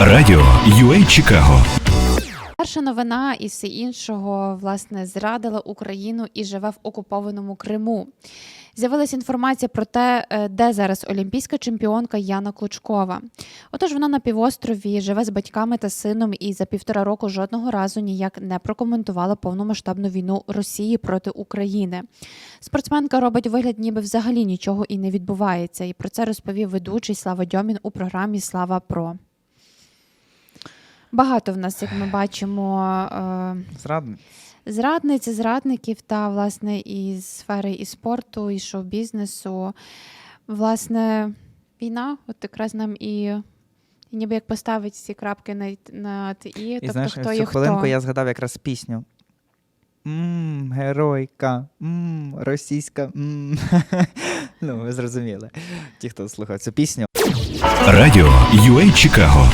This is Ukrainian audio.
Радіо UA Чикаго Перша новина і все іншого власне зрадила Україну і живе в окупованому Криму. З'явилася інформація про те, е, де зараз олімпійська чемпіонка Яна Клучкова. Отож, вона на півострові живе з батьками та сином і за півтора року жодного разу ніяк не прокоментувала повномасштабну війну Росії проти України. Спортсменка робить вигляд, ніби взагалі нічого і не відбувається. І про це розповів ведучий Слава Дьомін у програмі Слава Про. Багато в нас, як ми бачимо, е, зрадниць, і зрадників та власне із сфери і спорту, і шоу-бізнесу. Власне, війна, от якраз нам і, і ніби як поставить ці крапки на, над і, І тобто знаєш, хто в цю є хвилинку хто. я згадав якраз пісню. Мм, геройка, мм, російська. Мм. ну, ви зрозуміли. Ті, хто слухав цю пісню. Радіо UA Чикаго